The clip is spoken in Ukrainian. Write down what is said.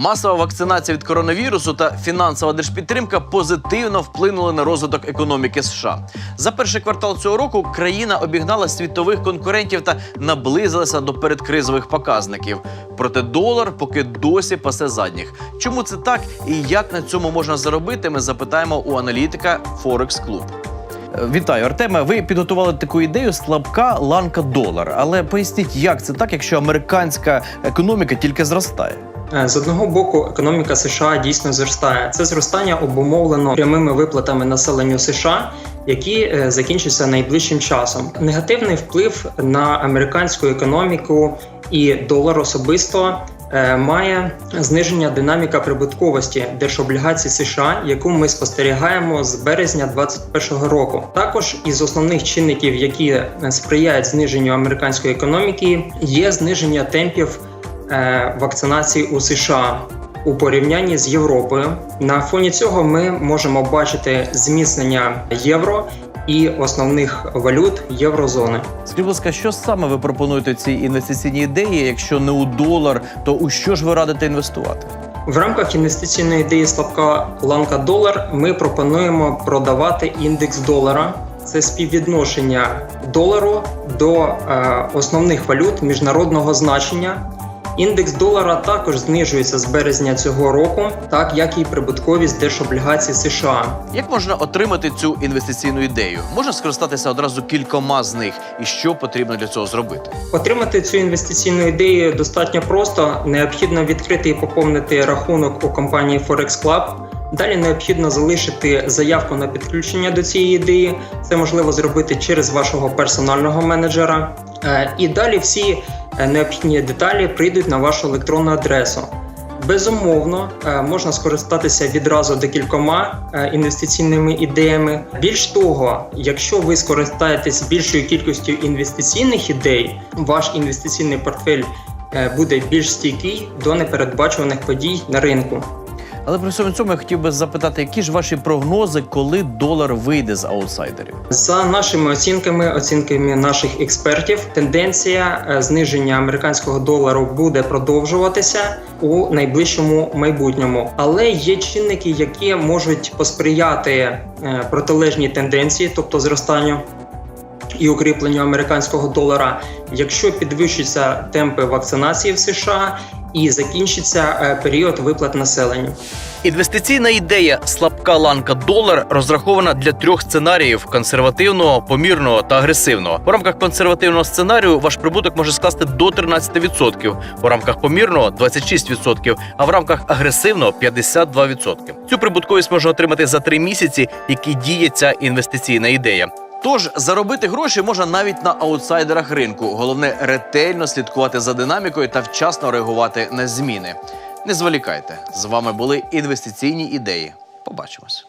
Масова вакцинація від коронавірусу та фінансова держпідтримка позитивно вплинули на розвиток економіки США. За перший квартал цього року країна обігнала світових конкурентів та наблизилася до передкризових показників. Проте долар поки досі пасе задніх. Чому це так і як на цьому можна заробити? Ми запитаємо у аналітика Forex Club. Вітаю, Артеме. Ви підготували таку ідею слабка ланка долар. Але поясніть, як це так, якщо американська економіка тільки зростає? Е, З одного боку, економіка США дійсно зростає. Це зростання обумовлено прямими виплатами населенню США, які е, закінчаться найближчим часом. Негативний вплив на американську економіку і долар особисто. е, Має зниження динаміка прибутковості держоблігацій США, яку ми спостерігаємо з березня 2021 року. Також із основних чинників, які сприяють зниженню американської економіки, є зниження темпів вакцинації у США у порівнянні з Європою. На фоні цього ми можемо бачити зміцнення євро і основних валют єврозони. Скажіть, будь ласка, що саме ви пропонуєте цій інвестиційній ідеї? Якщо не у долар, то у що ж ви радите інвестувати? В рамках інвестиційної ідеї слабка ланка долар ми пропонуємо продавати індекс долара. Це співвідношення долару до е, основних валют міжнародного значення. Індекс долара також знижується з березня цього року, так як і прибутковість держоблігацій США. Як можна отримати цю інвестиційну ідею? Можна скористатися одразу кількома з них, і що потрібно для цього зробити? Отримати цю інвестиційну ідею достатньо просто. Необхідно відкрити і поповнити рахунок у компанії Forex Club. Далі необхідно залишити заявку на підключення до цієї ідеї. Це можливо зробити через вашого персонального менеджера. Е, І далі всі необхідні деталі прийдуть на вашу електронну адресу. Безумовно, е, можна скористатися відразу декількома е, інвестиційними ідеями. Більш того, якщо ви скористаєтесь більшою кількістю інвестиційних ідей, ваш інвестиційний портфель е, буде більш стійкий до непередбачуваних подій на ринку. Але при цьому я хотів би запитати, які ж ваші прогнози, коли долар вийде з аутсайдерів? За нашими оцінками, оцінками наших експертів, тенденція е, зниження американського долару буде продовжуватися у найближчому майбутньому. Але є чинники, які можуть посприяти е, протилежній тенденції, тобто зростанню. І укріпленню американського долара, якщо підвищаться темпи вакцинації в США і закінчиться е, період виплат населенню. Інвестиційна ідея слабка ланка долар розрахована для трьох сценаріїв: консервативного, помірного та агресивного. У рамках консервативного сценарію ваш прибуток може скласти до 13%, у рамках помірного 26%, а в рамках агресивного 52%. Цю прибутковість можна отримати за три місяці, які діє ця інвестиційна ідея. Тож заробити гроші можна навіть на аутсайдерах ринку. Головне ретельно слідкувати за динамікою та вчасно реагувати на зміни. Не зволікайте. З вами були інвестиційні ідеї. Побачимось.